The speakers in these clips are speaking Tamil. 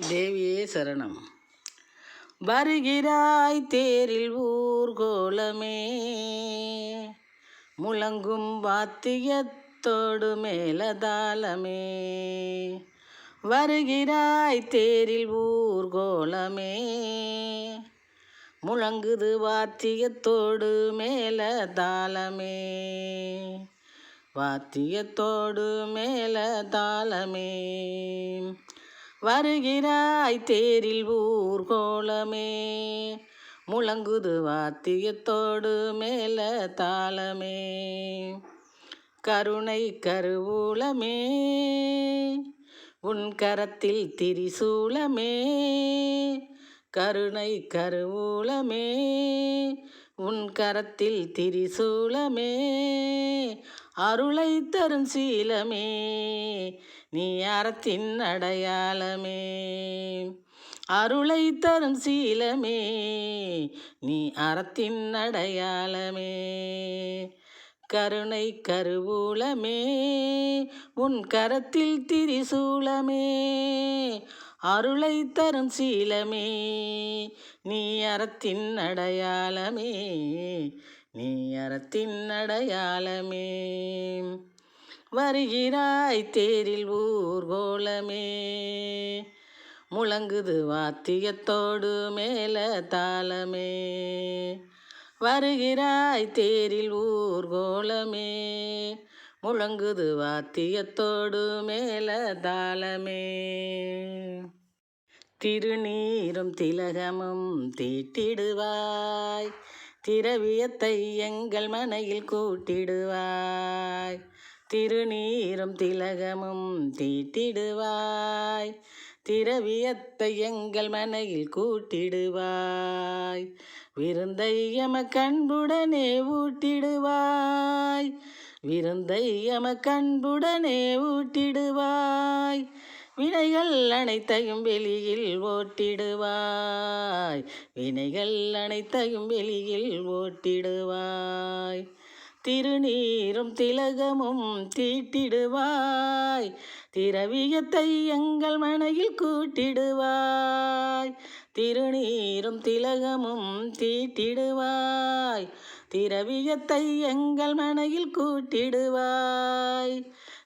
தேவியே சரணம். வருகிறாய் தேரில் ஊர்கோலமே. முழங்கும் வாத்தியத்தோடு மேலதாளமே. வருகிறாய் தேரில் ஊர்கோலமே. முழங்குது வாத்தியத்தோடு மேலதாளமே. வாத்தியத்தோடு மேலதாளமே. வருகிறாய் தேரில் ஊர்கோலமே முழங்குது வாத்தியத்தோடு மேல தாளமே. கருணை கருவூலமே. உன் கரத்தில் திரிசூலமே. கருணை கருவூலமே. உன் கரத்தில் திரிசூலமே. அருளை தரும் சீலமே நீ அறத்தின் அடையாளமே. அருளை தரும் சீலமே நீ அறத்தின் அடையாளமே. கருணை கருவூலமே உன் கரத்தில் திரிசூலமே. அருளை தரும் சீலமே நீ அறத்தின் அடையாளமே. நீ அறத்தின் அடையாளமே. வருகிறாய் தேரில் ஊர்கோலமே முழங்குது வாத்தியத்தோடு மேல தாளமே. வருகிறாய் தேரில் ஊர்கோலமே முழங்குது வாத்தியத்தோடு மேல தாளமே. திருநீரும் திலகமும் தீட்டிடுவாய். திரவியத்தை எங்கள் மனையில் கூட்டிடுவாய். திருநீரும் திலகமும் தீட்டிடுவாய். திரவியத்தை எங்கள் மனையில் கூட்டிடுவாய். விருந்தை எம கண்புடனே ஊட்டிடுவாய். விருந்தை எம கண்புடனே ஊட்டிடுவாய். வினைகள் அனைத்தையும் வெளியில் ஓட்டிடுவாய். வினைகள் அனைத்தையும் வெளியில் ஓட்டிடுவாய். திருநீரும் திலகமும் தீட்டிடுவாய். திரவியத்தை எங்கள் மனையில் கூட்டிடுவாய். திருநீரும் திலகமும் தீட்டிடுவாய். திரவியத்தை எங்கள் மனையில் கூட்டிடுவாய்.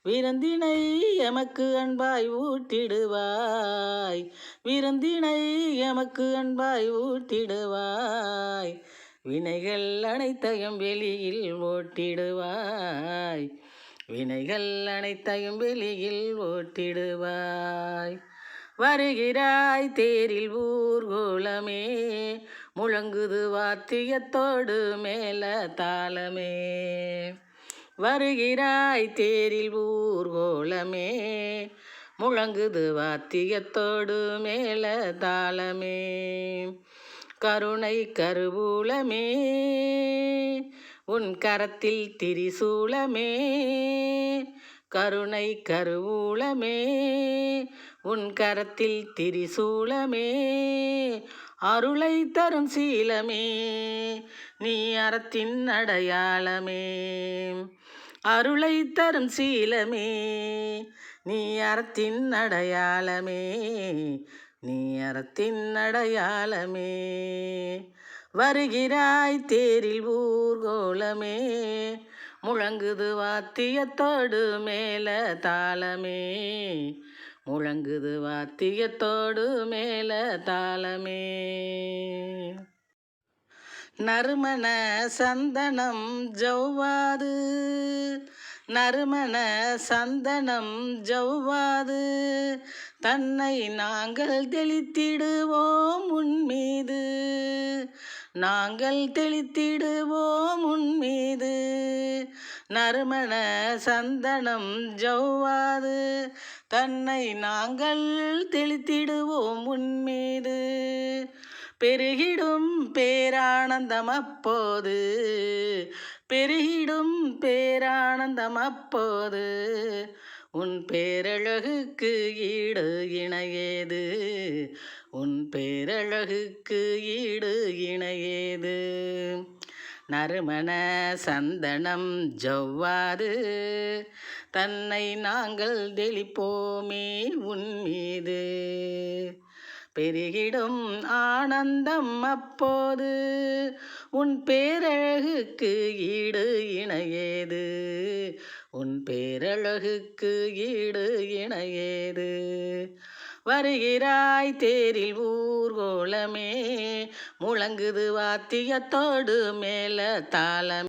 விருந்தினை எமக்கு அன்பாய் ஊட்டிடுவாய். விருந்தினை எமக்கு அன்பாய் ஊட்டிடுவாய். வினைகள் அனைத்தையும் வெளியில் ஓட்டிடுவாய். வினைகள் அனைத்தையும் வெளியில் ஓட்டிடுவாய். வருகிறாய் தேரில் ஊர்கோலமே முழங்குது வாத்தியத்தோடு மேல தாளமே. வருகிறாய் தேரில் ஊர்கோலமே. முழங்குது வாத்தியத்தோடு மேல தாளமே. கருணை கருவூலமே. உன் கரத்தில் திரிசூலமே. கருணை கருவூலமே. உன் கரத்தில் திரிசூலமே. அருளை தரும் சீலமே. நீ அறத்தின் அடையாளமே. அருளை தரும் சீலமே நீ அறத்தின் அடையாளமே நீ அறத்தின் அடையாளமே. வருகிறாய் தேரில் ஊர்கோலமே முழங்குது வாத்தியத்தோடு மேல தாளமே. முழங்குது வாத்தியத்தோடு மேல தாளமே. நறுமண சந்தனம் ஜவ்வாது நறுமண சந்தனம் ஜவ்வாது தன்னை நாங்கள் தெளித்திடுவோம் உன்மீது நாங்கள் தெளித்திடுவோம் உன்மீது நறுமண சந்தனம் ஜவ்வாது தன்னை நாங்கள் தெளித்திடுவோம் உன்மீது பெருகிடும் பேரானந்தம் அப்போது. பெருகிடும் பேரானந்தம் அப்போது. உன் பேரழகுக்கு ஈடு இணையேது? உன் பேரழகுக்கு ஈடு இணையேது? நறுமண சந்தனம் ஜவ்வாது. தன்னை நாங்கள் தெளிப்போமே உன் மீது. பெருகிடும் ஆனந்தம் அப்போது. உன் பேரழகுக்கு ஈடு இணையேது. உன் பேரழகுக்கு ஈடு இணையேது. வருகிறாய் தேரில் ஊர்கோலமே. முழங்குது வாத்தியத்தோடு மேல தாளம்